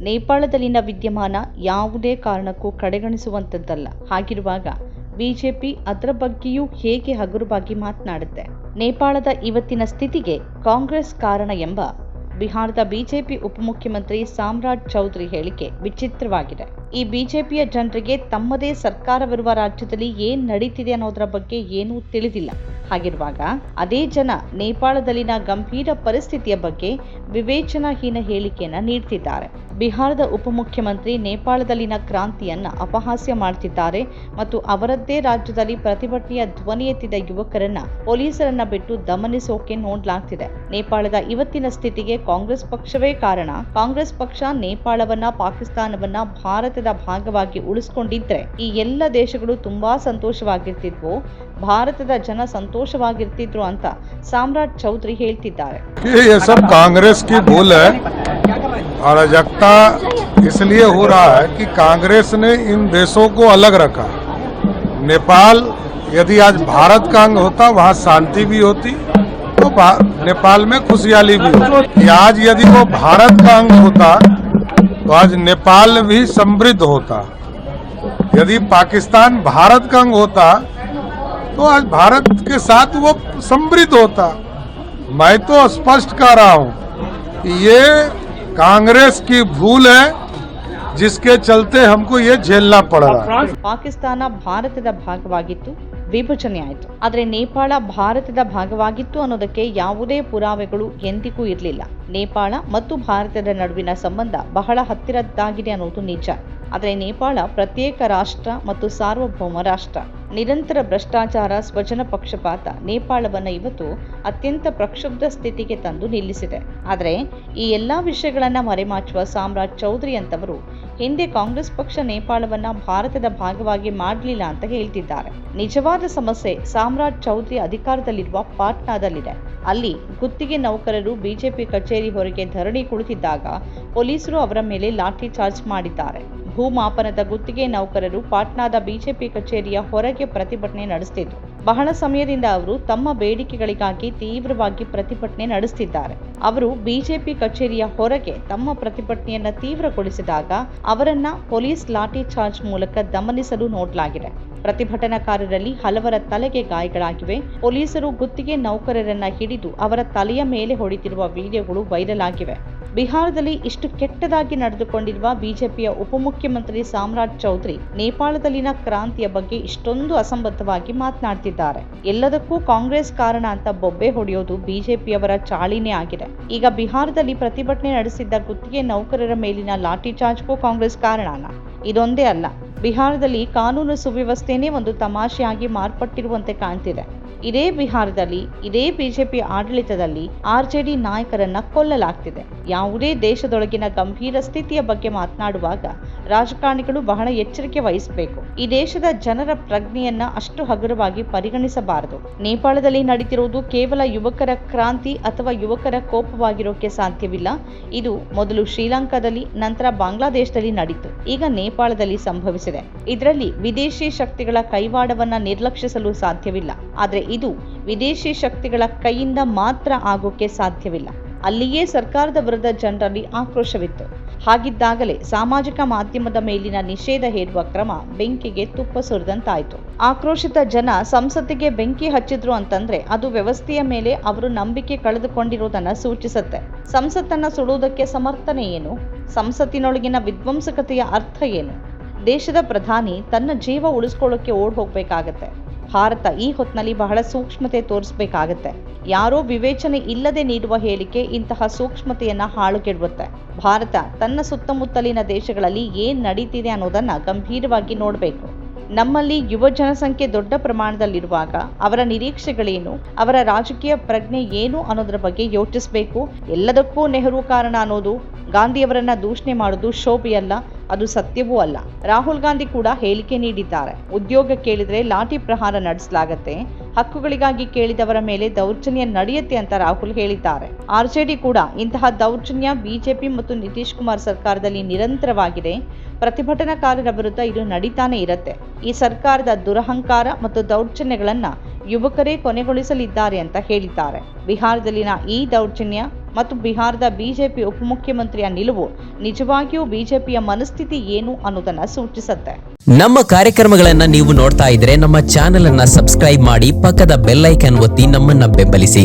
ನೇಪಾಳದಲ್ಲಿನ ವಿದ್ಯಮಾನ ಯಾವುದೇ ಕಾರಣಕ್ಕೂ ಕಡೆಗಣಿಸುವಂಥದ್ದಲ್ಲ ಹಾಗಿರುವಾಗ ಬಿಜೆಪಿ ಅದರ ಬಗ್ಗೆಯೂ ಹೇಗೆ ಹಗುರವಾಗಿ ಮಾತನಾಡುತ್ತೆ? ನೇಪಾಳದ ಇವತ್ತಿನ ಸ್ಥಿತಿಗೆ ಕಾಂಗ್ರೆಸ್ ಕಾರಣ ಎಂಬ ಬಿಹಾರದ ಬಿಜೆಪಿ ಉಪಮುಖ್ಯಮಂತ್ರಿ ಸಾಮ್ರಾಟ್ ಚೌಧರಿ ಹೇಳಿಕೆ ವಿಚಿತ್ರವಾಗಿದೆ. ಈ ಬಿಜೆಪಿಯ ಜನರಿಗೆ ತಮ್ಮದೇ ಸರ್ಕಾರವಿರುವ ರಾಜ್ಯದಲ್ಲಿ ಏನ್ ನಡೀತಿದೆ ಅನ್ನೋದರ ಬಗ್ಗೆ ಏನೂ ತಿಳಿದಿಲ್ಲ. ಹಾಗಿರುವಾಗ ಅದೇ ಜನ ನೇಪಾಳದಲ್ಲಿನ ಗಂಭೀರ ಪರಿಸ್ಥಿತಿಯ ಬಗ್ಗೆ ವಿವೇಚನಾಹೀನ ಹೇಳಿಕೆಯನ್ನು ನೀಡ್ತಿದ್ದಾರೆ. ಬಿಹಾರದ ಉಪಮುಖ್ಯಮಂತ್ರಿ ನೇಪಾಳದಲ್ಲಿನ ಕ್ರಾಂತಿಯನ್ನು ಅಪಹಾಸ್ಯ ಮಾಡ್ತಿದ್ದಾರೆ ಮತ್ತು ಅವರದ್ದೇ ರಾಜ್ಯದಲ್ಲಿ ಪ್ರತಿಭಟನೆಯ ಧ್ವನಿ ಎತ್ತಿದ ಯುವಕರನ್ನ ಪೊಲೀಸರನ್ನ ಬಿಟ್ಟು ದಮನಿಸೋಕೆ ನೋಡ್ಲಾಗ್ತಿದೆ. ನೇಪಾಳದ ಇವತ್ತಿನ ಸ್ಥಿತಿಗೆ ಕಾಂಗ್ರೆಸ್ ಪಕ್ಷವೇ ಕಾರಣ. ಕಾಂಗ್ರೆಸ್ ಪಕ್ಷ ನೇಪಾಳವನ್ನ, ಪಾಕಿಸ್ತಾನವನ್ನ ಭಾರತದ ಭಾಗವಾಗಿ ಉಳಿಸ್ಕೊಂಡಿದ್ರೆ ಈ ಎಲ್ಲ ದೇಶಗಳು ತುಂಬಾ ಸಂತೋಷವಾಗಿರ್ತಿದ್ವು. ಭಾರತದ ಜನ ಸಂತೋಷವಾಗಿರ್ತಿದ್ರು ಅಂತ ಸಾಮ್ರಾಟ್ ಚೌಧರಿ ಹೇಳ್ತಿದ್ದಾರೆ ये ये सब कांग्रेस की भूल है अराजकता इसलिए हो रहा है कि कांग्रेस ने इन देशों को अलग रखा नेपाल यदि आज भारत का अंग होता वहाँ शांति भी होती तो भा- नेपाल में खुशहाली भी होती आज यदि वो भारत का अंग होता तो आज नेपाल भी समृद्ध होता यदि पाकिस्तान भारत का अंग होता तो आज भारत के साथ वो समृद्ध होता मैं तो स्पष्ट कर रहा हूं कि ये कांग्रेस की भूल है जिसके चलते हमको ये झेलना पड़ रहा है ಪಾಕಿಸ್ತಾನ ಭಾರತದ ಭಾಗವಾಗಿತ್ತು ವಿಭಜನೆ ಆಯಿತು ಆದರೆ ನೇಪಾಳ ಭಾರತದ ಭಾಗವಾಗಿತ್ತು ಅನ್ನೋದಕ್ಕೆ ಯಾವುದೇ ಪುರಾವೆಗಳು ಎಂದಿಗೂ ಇರಲಿಲ್ಲ ನೇಪಾಳ ಮತ್ತು ಭಾರತದ ನಡುವಿನ ಸಂಬಂಧ ಬಹಳ ಹತ್ತಿರದ್ದಾಗಿದೆ ಅನ್ನೋದು ನಿಜ ಆದರೆ ನೇಪಾಳ ಪ್ರತ್ಯೇಕ ರಾಷ್ಟ್ರ ಮತ್ತು ಸಾರ್ವಭೌಮ ರಾಷ್ಟ್ರ ನಿರಂತರ ಭ್ರಷ್ಟಾಚಾರ, ಸ್ವಜನ ಪಕ್ಷಪಾತ, ನೇಪಾಳವನ್ನು ಇವತ್ತು ಅತ್ಯಂತ ಪ್ರಕ್ಷುಬ್ಧ ಸ್ಥಿತಿಗೆ ತಂದು ನಿಲ್ಲಿಸಿದೆ. ಆದರೆ ಈ ಎಲ್ಲ ವಿಷಯಗಳನ್ನು ಮರೆಮಾಚುವ ಸಾಮ್ರಾಜ್ ಚೌಧರಿ ಅಂತವರು ಹಿಂದೆ ಕಾಂಗ್ರೆಸ್ ಪಕ್ಷ ನೇಪಾಳವನ್ನ ಭಾರತದ ಭಾಗವಾಗಿ ಮಾಡಲಿಲ್ಲ ಅಂತ ಹೇಳ್ತಿದ್ದಾರೆ. ನಿಜವಾದ ಸಮಸ್ಯೆ ಸಾಮ್ರಾಜ್ ಚೌಧರಿ ಅಧಿಕಾರದಲ್ಲಿರುವ ಪಾಟ್ನಾದಲ್ಲಿದೆ. ಅಲ್ಲಿ ಗುತ್ತಿಗೆ ನೌಕರರು ಬಿಜೆಪಿ ಕಚೇರಿ ಹೊರಗೆ ಧರಣಿ ಕುಳಿತಿದ್ದಾಗ ಪೊಲೀಸರು ಅವರ ಮೇಲೆ ಲಾಠಿ ಚಾರ್ಜ್ ಮಾಡಿದ್ದಾರೆ. ಭೂಮಾಪನದ ಗುತ್ತಿಗೆ ನೌಕರರು ಪಾಟ್ನಾದ ಬಿಜೆಪಿ ಕಚೇರಿಯ ಹೊರಗೆ ಪ್ರತಿಭಟನೆ ನಡೆಸುತ್ತಿದ್ರು ಬಹಳ ಸಮಯದಿಂದ ಅವರು ತಮ್ಮ ಬೇಡಿಕೆಗಳಿಗಾಗಿ ತೀವ್ರವಾಗಿ ಪ್ರತಿಭಟನೆ ನಡೆಸುತ್ತಿದ್ದಾರೆ ಅವರು ಬಿಜೆಪಿ ಕಚೇರಿಯ ಹೊರಗೆ ತಮ್ಮ ಪ್ರತಿಭಟನೆಯನ್ನ ತೀವ್ರಗೊಳಿಸಿದಾಗ ಅವರನ್ನ ಪೊಲೀಸ್ ಲಾಠಿ ಚಾರ್ಜ್ ಮೂಲಕ ದಮನಿಸಲು ನೋಡಲಾಗಿದೆ. ಪ್ರತಿಭಟನಾಕಾರರಲ್ಲಿ ಹಲವರ ತಲೆಗೆ ಗಾಯಗಳಾಗಿವೆ. ಪೊಲೀಸರು ಗುತ್ತಿಗೆ ನೌಕರರನ್ನ ಹಿಡಿದು ಅವರ ತಲೆಯ ಮೇಲೆ ಹೊಡೆದಿರುವ ವಿಡಿಯೋಗಳು ವೈರಲ್ ಆಗಿವೆ. ಬಿಹಾರದಲ್ಲಿ ಇಷ್ಟು ಕೆಟ್ಟದಾಗಿ ನಡೆದುಕೊಂಡಿರುವ ಬಿಜೆಪಿಯ ಉಪಮುಖ್ಯಮಂತ್ರಿ ಸಾಮ್ರಾಟ್ ಚೌಧರಿ ನೇಪಾಳದಲ್ಲಿನ ಕ್ರಾಂತಿಯ ಬಗ್ಗೆ ಇಷ್ಟೊಂದು ಅಸಂಬದ್ಧವಾಗಿ ಮಾತನಾಡ್ತಿದ್ದಾರೆ. ಎಲ್ಲದಕ್ಕೂ ಕಾಂಗ್ರೆಸ್ ಕಾರಣ ಅಂತ ಬೊಬ್ಬೆ ಹೊಡೆಯೋದು ಬಿಜೆಪಿಯವರ ಚಾಳಿನೇ ಆಗಿದೆ. ಈಗ ಬಿಹಾರದಲ್ಲಿ ಪ್ರತಿಭಟನೆ ನಡೆಸಿದ್ದ ಗುತ್ತಿಗೆ ನೌಕರರ ಮೇಲಿನ ಲಾಠಿ ಚಾರ್ಜ್ಗೂ ಕಾಂಗ್ರೆಸ್ ಕಾರಣನ? ಇದೊಂದೇ ಅಲ್ಲ. ಬಿಹಾರದಲ್ಲಿ ಕಾನೂನು ಸುವ್ಯವಸ್ಥೆನೇ ಒಂದು ತಮಾಷೆಯಾಗಿ ಮಾರ್ಪಟ್ಟಿರುವಂತೆ ಕಾಣ್ತಿದೆ. ಇದೇ ಬಿಹಾರದಲ್ಲಿ, ಇದೇ ಬಿಜೆಪಿ ಆಡಳಿತದಲ್ಲಿ ಆರ್ಜೆಡಿ ನಾಯಕರನ್ನ ಕೊಲ್ಲಲಾಗ್ತಿದೆ. ಯಾವುದೇ ದೇಶದೊಳಗಿನ ಗಂಭೀರ ಸ್ಥಿತಿಯ ಬಗ್ಗೆ ಮಾತನಾಡುವಾಗ ರಾಜಕಾರಣಿಗಳು ಬಹಳ ಎಚ್ಚರಿಕೆ ವಹಿಸಬೇಕು. ಈ ದೇಶದ ಜನರ ಪ್ರಜ್ಞೆಯನ್ನ ಅಷ್ಟು ಹಗುರವಾಗಿ ಪರಿಗಣಿಸಬಾರದು. ನೇಪಾಳದಲ್ಲಿ ನಡೀತಿರುವುದು ಕೇವಲ ಯುವಕರ ಕ್ರಾಂತಿ ಅಥವಾ ಯುವಕರ ಕೋಪವಾಗಿರೋಕೆ ಸಾಧ್ಯವಿಲ್ಲ. ಇದು ಮೊದಲು ಶ್ರೀಲಂಕಾದಲ್ಲಿ, ನಂತರ ಬಾಂಗ್ಲಾದೇಶದಲ್ಲಿ ನಡೀತು. ಈಗ ನೇಪಾಳದಲ್ಲಿ ಸಂಭವಿಸಿದೆ. ಇದರಲ್ಲಿ ವಿದೇಶಿ ಶಕ್ತಿಗಳ ಕೈವಾಡವನ್ನ ನಿರ್ಲಕ್ಷಿಸಲು ಸಾಧ್ಯವಿಲ್ಲ. ಆದರೆ ಇದು ವಿದೇಶಿ ಶಕ್ತಿಗಳ ಕೈಯಿಂದ ಮಾತ್ರ ಆಗೋಕೆ ಸಾಧ್ಯವಿಲ್ಲ. ಅಲ್ಲಿಯೇ ಸರ್ಕಾರದ ವಿರುದ್ಧ ಜನರಲ್ಲಿ ಆಕ್ರೋಶವಿತ್ತು. ಹಾಗಿದ್ದಾಗಲೇ ಸಾಮಾಜಿಕ ಮಾಧ್ಯಮದ ಮೇಲಿನ ನಿಷೇಧ ಹೇರುವ ಕ್ರಮ ಬೆಂಕಿಗೆ ತುಪ್ಪ ಸುರಿದಂತಾಯಿತು. ಆಕ್ರೋಶಿತ ಜನ ಸಂಸತ್ತಿಗೆ ಬೆಂಕಿ ಹಚ್ಚಿದ್ರು ಅಂತಂದ್ರೆ ಅದು ವ್ಯವಸ್ಥೆಯ ಮೇಲೆ ಅವರು ನಂಬಿಕೆ ಕಳೆದುಕೊಂಡಿರುವುದನ್ನ ಸೂಚಿಸುತ್ತೆ. ಸಂಸತ್ತನ್ನ ಸುಡುವುದಕ್ಕೆ ಸಮರ್ಥನೆ ಏನು? ಸಂಸತ್ತಿನೊಳಗಿನ ವಿಧ್ವಂಸಕತೆಯ ಅರ್ಥ ಏನು? ದೇಶದ ಪ್ರಧಾನಿ ತನ್ನ ಜೀವ ಉಳಿಸ್ಕೊಳ್ಳೋಕೆ ಓಡ್ ಹೋಗ್ಬೇಕಾಗತ್ತೆ ಭಾರತ ಈ ಹೊತ್ತಿನಲ್ಲಿ ಬಹಳ ಸೂಕ್ಷ್ಮತೆ ತೋರಿಸಬೇಕಾಗತ್ತೆ. ಯಾರೋ ವಿವೇಚನೆ ಇಲ್ಲದೆ ನೀಡುವ ಹೇಳಿಕೆ ಇಂತಹ ಸೂಕ್ಷ್ಮತೆಯನ್ನ ಹಾಳುಗೆಡುತ್ತೆ. ಭಾರತ ತನ್ನ ಸುತ್ತಮುತ್ತಲಿನ ದೇಶಗಳಲ್ಲಿ ಏನ್ ನಡೀತಿದೆ ಅನ್ನೋದನ್ನ ಗಂಭೀರವಾಗಿ ನೋಡಬೇಕು. ನಮ್ಮಲ್ಲಿ ಯುವ ಜನಸಂಖ್ಯೆ ದೊಡ್ಡ ಪ್ರಮಾಣದಲ್ಲಿರುವಾಗ ಅವರ ನಿರೀಕ್ಷೆಗಳೇನು, ಅವರ ರಾಜಕೀಯ ಪ್ರಜ್ಞೆ ಏನು ಅನ್ನೋದರ ಬಗ್ಗೆ ಯೋಚಿಸಬೇಕು. ಎಲ್ಲದಕ್ಕೂ ನೆಹರು ಕಾರಣ ಅನ್ನೋದು ಗಾಂಧಿಯವರನ್ನ ದೂಷಣೆ ಮಾಡೋದು ಶೋಭೆಯಲ್ಲ. ಅದು ಸತ್ಯವೂ ಅಲ್ಲ. ರಾಹುಲ್ ಗಾಂಧಿ ಕೂಡ ಹೇಳಿಕೆ ನೀಡಿದ್ದಾರೆ. ಉದ್ಯೋಗ ಕೇಳಿದ್ರೆ ಲಾಠಿ ಪ್ರಹಾರ ನಡೆಸಲಾಗತ್ತೆ. ಹಕ್ಕುಗಳಿಗಾಗಿ ಕೇಳಿದವರ ಮೇಲೆ ದೌರ್ಜನ್ಯ ನಡೆಯುತ್ತೆ ಅಂತ ರಾಹುಲ್ ಹೇಳಿದ್ದಾರೆ. ಆರ್ಜೆಡಿ ಕೂಡ ಇಂತಹ ದೌರ್ಜನ್ಯ ಬಿಜೆಪಿ ಮತ್ತು ನಿತೀಶ್ ಕುಮಾರ್ ಸರ್ಕಾರದಲ್ಲಿ ನಿರಂತರವಾಗಿದೆ. ಪ್ರತಿಭಟನಾಕಾರರ ವಿರುದ್ಧ ಇದು ನಡೀತಾನೆ ಇರುತ್ತೆ. ಈ ಸರ್ಕಾರದ ದುರಹಂಕಾರ ಮತ್ತು ದೌರ್ಜನ್ಯಗಳನ್ನ ಯುವಕರೇ ಕೊನೆಗೊಳಿಸಲಿದ್ದಾರೆ ಅಂತ ಹೇಳಿದ್ದಾರೆ. ಬಿಹಾರದಲ್ಲಿನ ಈ ದೌರ್ಜನ್ಯ ಮತ್ತು ಬಿಹಾರದ ಬಿಜೆಪಿ ಉಪಮುಖ್ಯಮಂತ್ರಿಯ ನಿಲುವು ನಿಜವಾಗಿಯೂ ಬಿಜೆಪಿಯ ಮನಸ್ಥಿತಿ ಏನು ಅನ್ನೋದನ್ನ ಸೂಚಿಸುತ್ತೆ. ನಮ್ಮ ಕಾರ್ಯಕ್ರಮಗಳನ್ನ ನೀವು ನೋಡ್ತಾ ಇದ್ರೆ ನಮ್ಮ ಚಾನೆಲ್ ಅನ್ನ ಸಬ್ಸ್ಕ್ರೈಬ್ ಮಾಡಿ ಪಕ್ಕದ ಬೆಲ್ಲೈಕನ್ ಒತ್ತಿ ನಮ್ಮನ್ನ ಬೆಂಬಲಿಸಿ.